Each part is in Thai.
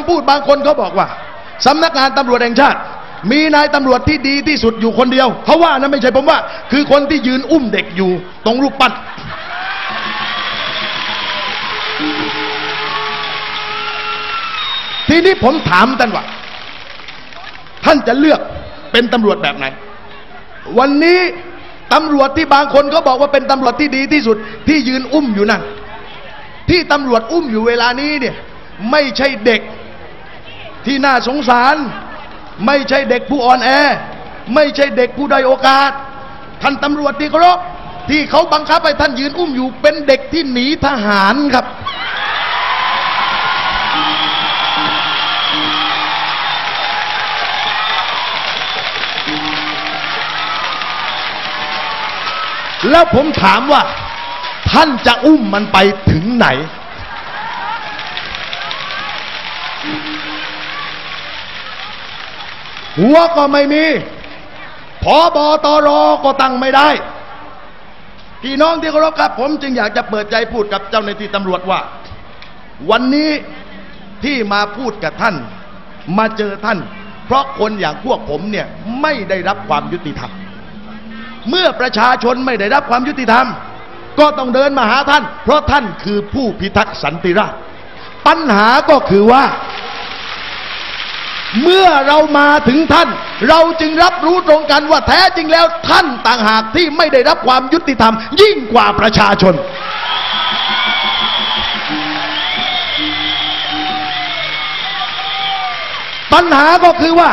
ำพูดบางคนเขาบอกว่าสำนักงานตำรวจแห่งชาติ มีนายตำรวจที่ดีที่สุดอยู่คนเดียวเขาว่านะไม่ใช่ผมว่า คือคนที่ยืนอุ้มเด็กอยู่ตรงรูปปั้นทีนี้ผมถามท่านว่า ท่านจะเลือกเป็นตำรวจแบบไหน วันนี้ตำรวจที่บางคนเขาบอกว่าเป็นตำรวจที่ดีที่สุดที่ยืนอุ้มอยู่นั่นที่ตำรวจอุ้มอยู่เวลานี้เนี่ย ไม่ใช่เด็ก ที่น่าสงสาร ไม่ใช่เด็กผู้อ่อนแอ ไม่ใช่เด็กผู้ได้โอกาส ท่านตำรวจที่เคารพที่เขาบังคับให้ท่านยืนอุ้มอยู่เป็นเด็กที่หนีทหารครับ แล้วผมถามว่า ท่านจะอุ้มมันไปถึงไหน หัวก็ไม่มีพอบอตอรอก็ตั้งไม่ได้ พี่น้องที่เคารพครับ ผมจึงอยากจะเปิดใจพูดกับเจ้าหน้าที่ตำรวจว่า วันนี้ที่มาพูดกับท่าน มาเจอท่าน เพราะคนอย่างพวกผมเนี่ยไม่ได้รับความยุติธรรม เมื่อประชาชนไม่ได้รับความยุติธรรม ก็ต้องเดินมาหาท่าน เพราะท่านคือผู้พิทักษ์สันติราษฎร์ปัญหาก็คือว่า เมื่อเรามาถึงท่าน เราจึงรับรู้ตรงกันว่าแท้จริงแล้วท่านต่างหากที่ไม่ได้รับความยุติธรรม ยิ่งกว่าประชาชน ปัญหาก็คือว่า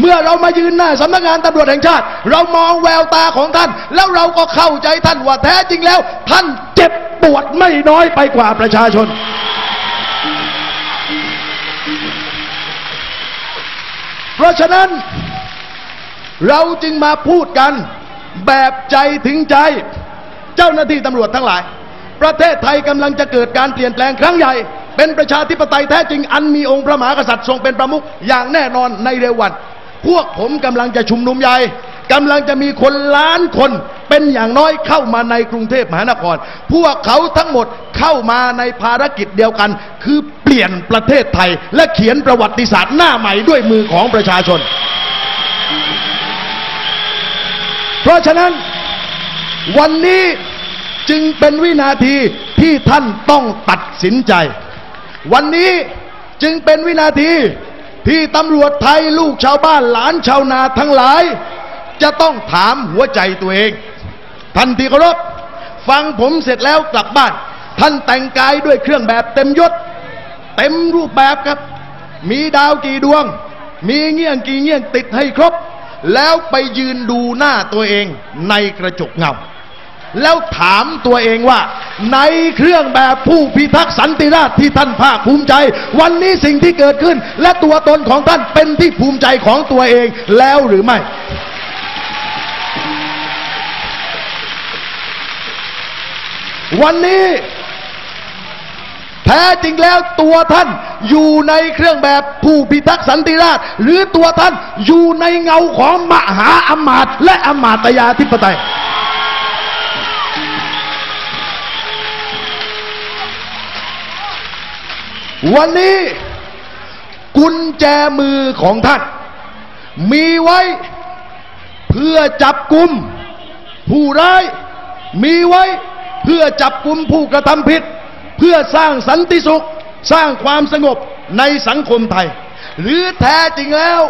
เมื่อเรามายืนหน้าสำนักงานตำรวจแห่งชาติ เรามองแววตาของท่าน แล้วเราก็เข้าใจท่านว่าแท้จริงแล้ว ท่านเจ็บปวดไม่น้อยไปกว่าประชาชน ราะฉะนั้น เราจึงมาพูดกันแบบใจถึงใจ เจ้าหน้าที่ตำรวจทั้งหลาย ประเทศไทยกำลังจะเกิดการเปลี่ยนแปลงครั้งใหญ่ เป็นประชาธิปไตยแท้จริงอันมีองค์พระมหากษัตริย์ทรงเป็นประมุขอย่างแน่นอนในเร็ววัน พวกผมกำลังจะชุมนุมใหญ่ กำลังจะมีคนล้านคนเป็นอย่างน้อยเข้ามาในกรุงเทพมหานคร พวกเขาทั้งหมดเข้ามาในภารกิจเดียวกัน คือเปลี่ยนประเทศไทย และเขียนประวัติศาสตร์หน้าใหม่ด้วยมือของประชาชน เพราะฉะนั้นวันนี้จึงเป็นวินาทีที่ท่านต้องตัดสินใจ วันนี้จึงเป็นวินาทีที่ตำรวจไทยลูกชาวบ้านหลานชาวนาทั้งหลาย จะต้องถามหัวใจตัวเอง ท่านที่เคารพฟังผมเสร็จแล้วกลับบ้าน ท่านแต่งกายด้วยเครื่องแบบเต็มยศ เต็มรูปแบบครับ มีดาวกี่ดวง มีเงี้ยงกี่เงี้ยงติดให้ครบ แล้วไปยืนดูหน้าตัวเองในกระจกเงาแล้วถามตัวเองว่า ในเครื่องแบบผู้พิทักษ์สันติราษฎร์ที่ท่านภาคภูมิใจ วันนี้สิ่งที่เกิดขึ้น และตัวตนของท่านเป็นที่ภูมิใจของตัวเองแล้วหรือไม่ วันนี้แท้จริงแล้วตัวท่านอยู่ในเครื่องแบบผู้พิทักษ์สันติราษฎร์หรือตัวท่านอยู่ในเงาของมหาอำมาตย์และอำมาตยาธิปไตย วันนี้กุญแจมือของท่าน มีไว้เพื่อจับกลุ่มผู้ร้ายมีไว้ เพื่อจับกลุ่มผู้กระทำผิด เพื่อสร้างสันติสุข สร้างความสงบในสังคมไทย หรือแท้จริงแล้ว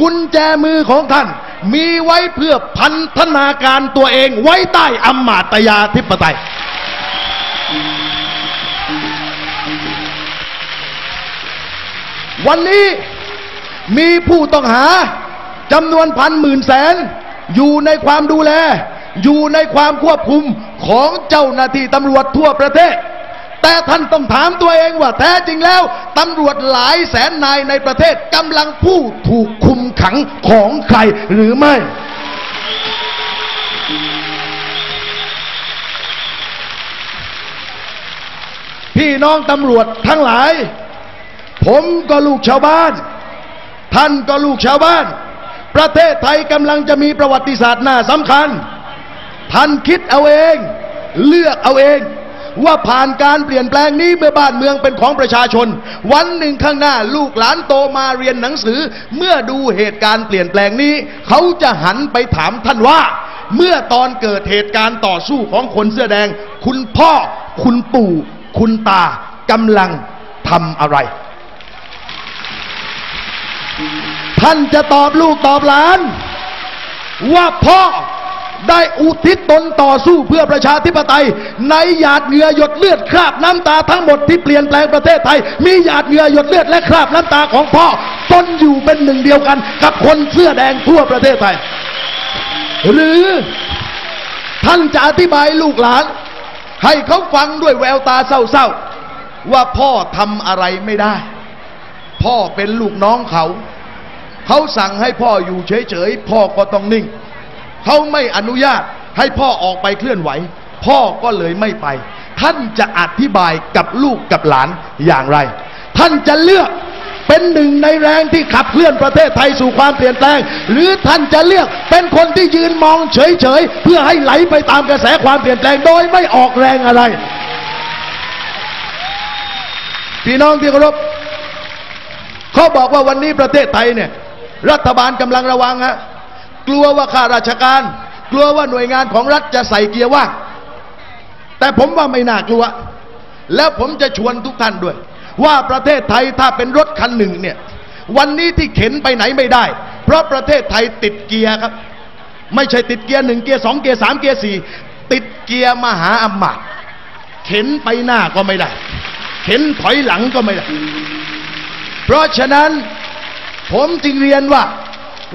กุญแจมือของท่าน มีไว้เพื่อพันธนาการตัวเองไว้ใต้อำมาตยาธิปไตย วันนี้มีผู้ต้องหาจำนวนพันหมื่นแสน อยู่ในความดูแล อยู่ในความควบคุม ของเจ้าหน้าที่ตำรวจทั่วประเทศ แต่ท่านต้องถามตัวเองว่าแท้จริงแล้วตำรวจหลายแสนนายในประเทศกำลังผู้ถูกคุมขังของใครหรือไม่ พี่น้องตำรวจทั้งหลาย ผมก็ลูกชาวบ้าน ท่านก็ลูกชาวบ้าน ประเทศไทยกำลังจะมีประวัติศาสตร์หน้าสำคัญ ท่านคิดเอาเอง เลือกเอาเอง ว่าผ่านการเปลี่ยนแปลงนี้เมื่อบ้านเมืองเป็นของประชาชน วันหนึ่งข้างหน้าลูกหลานโตมาเรียนหนังสือ เมื่อดูเหตุการณ์เปลี่ยนแปลงนี้ เขาจะหันไปถามท่านว่า เมื่อตอนเกิดเหตุการณ์ต่อสู้ของคนเสื้อแดง คุณพ่อ คุณปู่ คุณตากำลังทำอะไร ท่านจะตอบลูกตอบหลาน ว่าพ่อ ได้อุทิศตนต่อสู้เพื่อประชาธิปไตย ในหยาดเหงื่อหยดเลือดคราบน้ำตาทั้งหมดที่เปลี่ยนแปลงประเทศไทย มีหยาดเหงื่อหยดเลือดและคราบน้ำตาของพ่อปนอยู่เป็นหนึ่งเดียวกัน กับคนเสื้อแดงทั่วประเทศไทย หรือท่านจะอธิบายลูกหลาน ให้เขาฟังด้วยแววตาเศร้าๆ ว่าพ่อทำอะไรไม่ได้ พ่อเป็นลูกน้องเขา เขาสั่งให้พ่ออยู่เฉยๆ พ่อก็ต้องนิ่ง เขาไม่อนุญาตให้พ่อออกไปเคลื่อนไหว พ่อก็เลยไม่ไป ท่านจะอธิบายกับลูกกับหลานอย่างไร ท่านจะเลือกเป็นหนึ่งในแรงที่ขับเคลื่อนประเทศไทยสู่ความเปลี่ยนแปลง หรือท่านจะเลือกเป็นคนที่ยืนมองเฉยๆ เพื่อให้ไหลไปตามกระแสความเปลี่ยนแปลงโดยไม่ออกแรงอะไร พี่น้องที่เคารพเขาบอกว่าวันนี้ประเทศไทยเนี่ย รัฐบาลกำลังระวังฮะ กลัวว่าข้าราชการ กลัวว่าหน่วยงานของรัฐจะใส่เกียร์ว่างแต่ผมว่าไม่น่ากลัว แล้วผมจะชวนทุกท่านด้วย ว่าประเทศไทยถ้าเป็นรถคันหนึ่งเนี่ย วันนี้ที่เข็นไปไหนไม่ได้ เพราะประเทศไทยติดเกียร์ครับ ไม่ใช่ติดเกียร์หนึ่งเกียร์สองเกียร์สามเกียร์สี่ติดเกียร์มหาอมาตย์เข็นไปหน้าก็ไม่ได้ เข็นถอยหลังก็ไม่ได้ เพราะฉะนั้นผมจึงเรียนว่า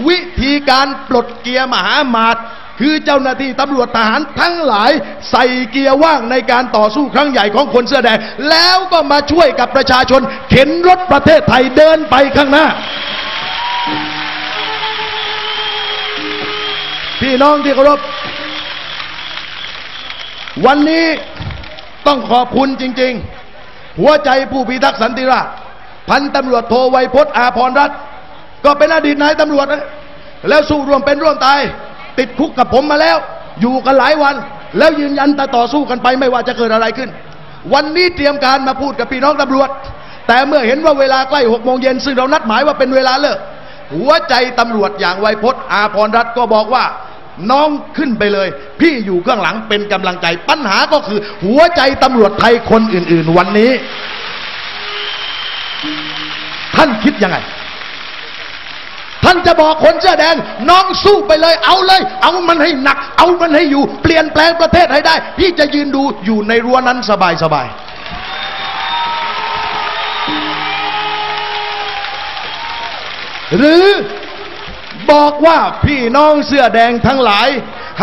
วิธีการปลดเกียร์มหามาตคือเจ้าหน้าที่ตำรวจทหารทั้งหลาย ใส่เกียร์ว่างในการต่อสู้ครั้งใหญ่ของคนเสื้อแดง แล้วก็มาช่วยกับประชาชน เข็นรถประเทศไทยเดินไปข้างหน้า พี่น้องที่เคารพวันนี้ต้องขอบคุณจริง ๆ หัวใจผู้พิทักษ์สันติราษฎร์พันตำรวจโทไวยพจน์อาพรรัตน์ ก็เป็นอดีตนายตำรวจนะแล้วสู้ร่วมเป็นร่วมตาย ติดคุกกับผมมาแล้ว อยู่กันหลายวัน แล้วยืนยันแต่ต่อสู้กันไปไม่ว่าจะเกิดอะไรขึ้น วันนี้เตรียมการมาพูดกับพี่น้องตำรวจ แต่เมื่อเห็นว่าเวลาใกล้หกโมงเย็นซึ่งเรานัดหมายว่าเป็นเวลาเลิกหัวใจตำรวจอย่างไวยพจน์อาพรรัตน์ก็บอกว่าน้องขึ้นไปเลย พี่อยู่ข้างหลังเป็นกำลังใจ ปัญหาก็คือ หัวใจตำรวจไทยคนอื่น ๆ วันนี้ ท่านคิดยังไง ท่านจะบอกคนเสื้อแดง น้องสู้ไปเลยเอาเลย เอามันให้หนัก เอามันให้อยู่ เปลี่ยนแปลงประเทศให้ได้ พี่จะยืนดูอยู่ในรั้วนั้นสบายสบายหรือบอกว่าพี่น้องเสื้อแดงทั้งหลาย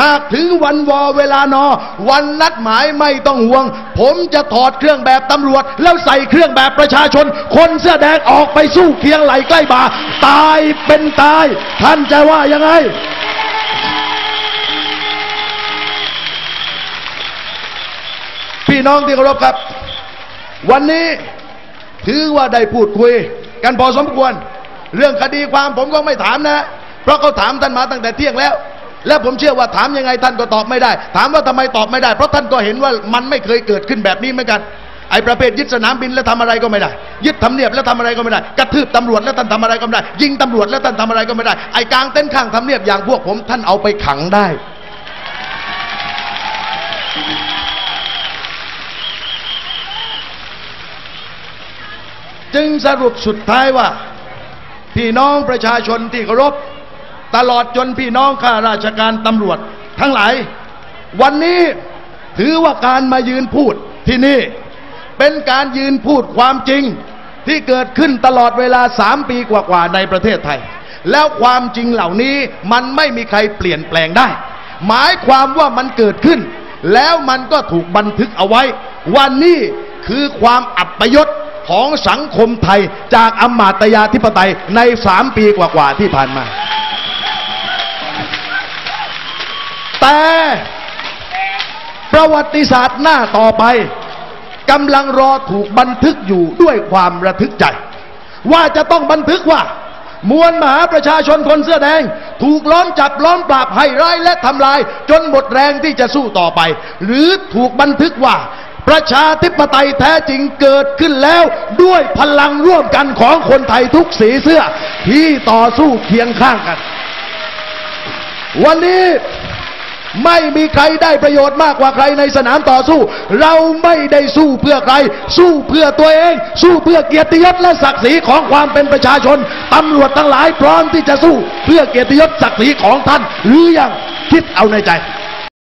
หากถึงวันวอเวลานอ วันนัดหมายไม่ต้องห่วง ผมจะถอดเครื่องแบบตำรวจ แล้วใส่เครื่องแบบประชาชน คนเสื้อแดงออกไปสู้เคียงไหลใกล้บ่า ตายเป็นตาย ท่านจะว่ายังไงพี่น้องที่เคารพครับ วันนี้ถือว่าได้พูดคุย กันพอสมควร เรื่องคดีความผมก็ไม่ถามนะ เพราะเขาถามท่านมาตั้งแต่เที่ยงแล้ว และผมเชื่อว่าถามยังไงท่านก็ตอบไม่ได้ ถามว่าทำไมตอบไม่ได้ เพราะท่านก็เห็นว่ามันไม่เคยเกิดขึ้นแบบนี้เหมือนกันไอ้ประเภทยึดสนามบินแล้วทำอะไรก็ไม่ได้ ยึดทำเนียบแล้วทำอะไรก็ไม่ได้ กระทืบตำรวจแล้วท่านทำอะไรก็ไม่ได้ ยิงตำรวจแล้วท่านทำอะไรก็ไม่ได้ ไอ้กลางเต้นข้างทำเนียบอย่างพวกผมท่านเอาไปขังได้ จึงสรุปสุดท้ายว่า พี่น้องประชาชนที่เคารพ ตลอดจนพี่น้องข้าราชการตำรวจ ทั้งหลาย วันนี้ถือว่าการมายืนพูดที่นี่ เป็นการยืนพูดความจริงที่เกิดขึ้นตลอดเวลาสามปีกว่าๆในประเทศไทย แล้วความจริงเหล่านี้มันไม่มีใครเปลี่ยนแปลงได้ หมายความว่ามันเกิดขึ้น แล้วมันก็ถูกบันทึกเอาไว้ ว่านี่คือความอับปยศของสังคมไทยจากอำมาตยาธิปไตยในสามปีกว่าๆที่ผ่านมา แต่ประวัติศาสตร์หน้าต่อไปกำลังรอถูกบันทึกอยู่ด้วยความระทึกใจ ว่าจะต้องบันทึกว่า มวลมหาประชาชนคนเสื้อแดง ถูกล้อมจับล้อมปราบให้ร้ายและทำลาย จนหมดแรงที่จะสู้ต่อไป หรือถูกบันทึกว่า ประชาธิปไตยแท้จริงเกิดขึ้นแล้ว ด้วยพลังร่วมกันของคนไทยทุกสีเสื้อที่ต่อสู้เคียงข้างกัน วันนี้ ไม่มีใครได้ประโยชน์มากกว่าใครในสนามต่อสู้ เราไม่ได้สู้เพื่อใคร สู้เพื่อตัวเอง สู้เพื่อเกียรติยศและศักดิ์ศรีของความเป็นประชาชนตำรวจทั้งหลายพร้อมที่จะสู้ เพื่อเกียรติยศศักดิ์ศรีของท่าน หรือยังคิดเอาในใจ